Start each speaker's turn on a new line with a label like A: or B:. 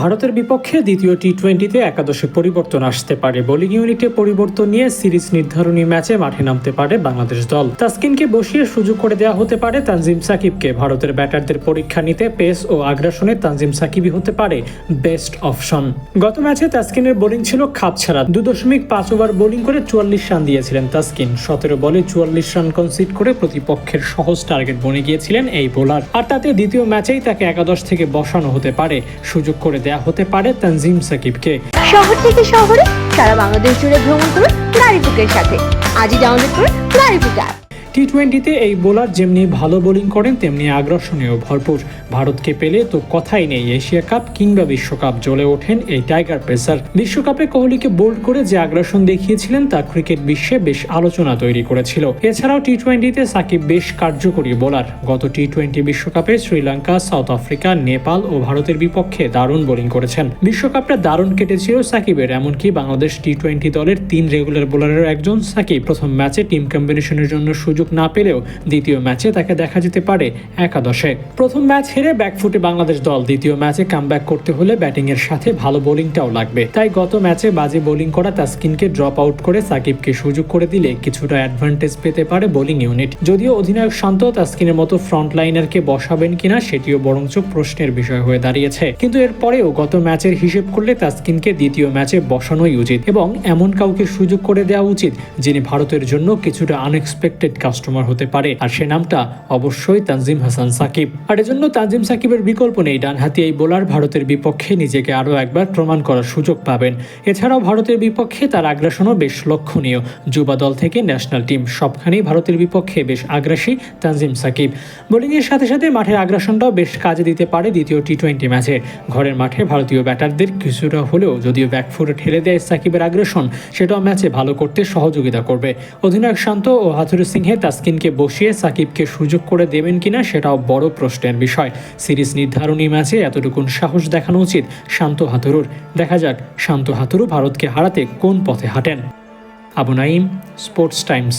A: ভারতের বিপক্ষে দ্বিতীয় টি টোয়েন্টিতে একাদশে পরিবর্তন আসতে পারে। বোলিং ইউনিটে পরিবর্তন নিয়ে সিরিজ নির্ধারণী ম্যাচে মাঠে নামতে পারে বাংলাদেশ দল। তাসকিনকে বসিয়ে সুযোগ করে দেওয়া হতে পারে তানজিম সাকিবকে। ভারতের ব্যাটারদের পরীক্ষা নিতে পেস ও আগ্রাসনে তানজিম সাকিবই হতে পারে বেস্ট অপশন। গত ম্যাচে তাসকিনের বোলিং ছিল খাপ ছাড়া। দু দশমিক পাঁচ ওভার বোলিং করে চুয়াল্লিশ রান দিয়েছিলেন তাসকিন। সতেরো বলে চুয়াল্লিশ রান কনসিড করে প্রতিপক্ষের সহজ টার্গেট বনে গিয়েছিলেন এই বোলার। আর তাতে দ্বিতীয় ম্যাচেই তাকে একাদশ থেকে বসানো হতে পারে। সুযোগ করে দেয়া হতে পারে তানজিম সাকিবকে।
B: শহর থেকে শহরে সারা বাংলাদেশ জুড়ে ভ্রমণ করুন গাড়ি বুকের সাথে। আজই ডাউনলোড করুন গাড়ি বুক
A: টি টোয়েন্টিতে এই বোলার যেমনি ভালো বোলিং করেন, তেমনি আগ্রাসনেও ভরপুর। ভারতকে পেলে তো কথাই নেই, এশিয়া কাপ কিংবা বিশ্বকাপ জ্বলে ওঠেন এই টাইগার পেসার বিশ্বকাপে কোহলিকে বোল্ড করে যে আগ্রাসন দেখিয়েছিলেন, তা ক্রিকেট বিশ্বে বেশ আলোচনা তৈরি করেছিল। এছাড়াও টি টোয়েন্টিতে সাকিব বেশ কার্যকরী বোলার গত টি টোয়েন্টি বিশ্বকাপে শ্রীলঙ্কা, সাউথ আফ্রিকা, নেপাল ও ভারতের বিপক্ষে দারুণ বোলিং করেছেন। বিশ্বকাপটা দারুণ কেটেছিল সাকিবের, এমনকি বাংলাদেশ টি টোয়েন্টি দলের তিন রেগুলার বোলারের একজন। সাকিব প্রথম ম্যাচে টিম কম্বিনেশনের জন্য সুযোগ না পেলেও দ্বিতীয় ম্যাচে তাকে দেখা যেতে পারে একাদশে। প্রথম ম্যাচ হেরে ব্যাকফুটে বাংলাদেশ দল, দ্বিতীয় ম্যাচে কামব্যাক করতে হলে ব্যাটিং এর সাথে ভালো বোলিংটাও লাগবে। তাই গত ম্যাচে বাজে বোলিং করা তাসকিনকে ড্রপ আউট করে সাকিবকে সুযোগ করে দিলে কিছুটা অ্যাডভান্টেজ পেতে পারে বোলিং ইউনিট। যদিও অধিনায়ক শান্ত তাসকিনের মতো ফ্রন্ট লাইনারকে বসাবেন কিনা সেটিও বরঞ্চ প্রশ্নের বিষয় হয়ে দাঁড়িয়েছে। কিন্তু এরপরেও গত ম্যাচের হিসেব করলে তাসকিনকে দ্বিতীয় ম্যাচে বসানোই উচিত এবং এমন কাউকে সুযোগ করে দেওয়া উচিত যিনি ভারতের জন্য কিছুটা আনএক্সপেক্টেড কাস্টমার হতে পারে। আর সে নামটা অবশ্যই তানজিম হাসান সাকিব। আর এজন্য তানজিম সাকিবের বিকল্প নেই। ডানহাতি এই বোলার ভারতের বিপক্ষে নিজেকে আরও একবার প্রমাণ করার সুযোগ পাবেন। এছাড়াও ভারতের বিপক্ষে তার আগ্রাসনও বেশ লক্ষণীয়। যুবা দল থেকে ন্যাশনাল টিম সবখানেই ভারতের বিপক্ষে বেশ আগ্রাসী তানজিম সাকিব। বোলিংয়ের সাথে সাথে মাঠের আগ্রাসনটাও বেশ কাজে দিতে পারে দ্বিতীয় টি টোয়েন্টি ম্যাচে। ঘরের মাঠে ভারতীয় ব্যাটারদের কিছুটা হলেও যদিও ব্যাকফুটে ঠেলে দেয় সাকিবের আগ্রাসন, সেটাও ম্যাচে ভালো করতে সহযোগিতা করবে। অধিনায়ক শান্ত ও হাথুরু সিংহে তাসকিনকে বসিয়ে সাকিবকে সুযোগ করে দেবেন কিনা সেটাও বড় প্রশ্নের বিষয়। সিরিজ নির্ধারণী ম্যাচে এতটুকুন সাহস দেখানো উচিত শান্ত হাতুরুর। দেখা যাক শান্ত হাতুরু ভারতকে হারাতে কোন পথে হাঁটেন। Abu Naim sports times.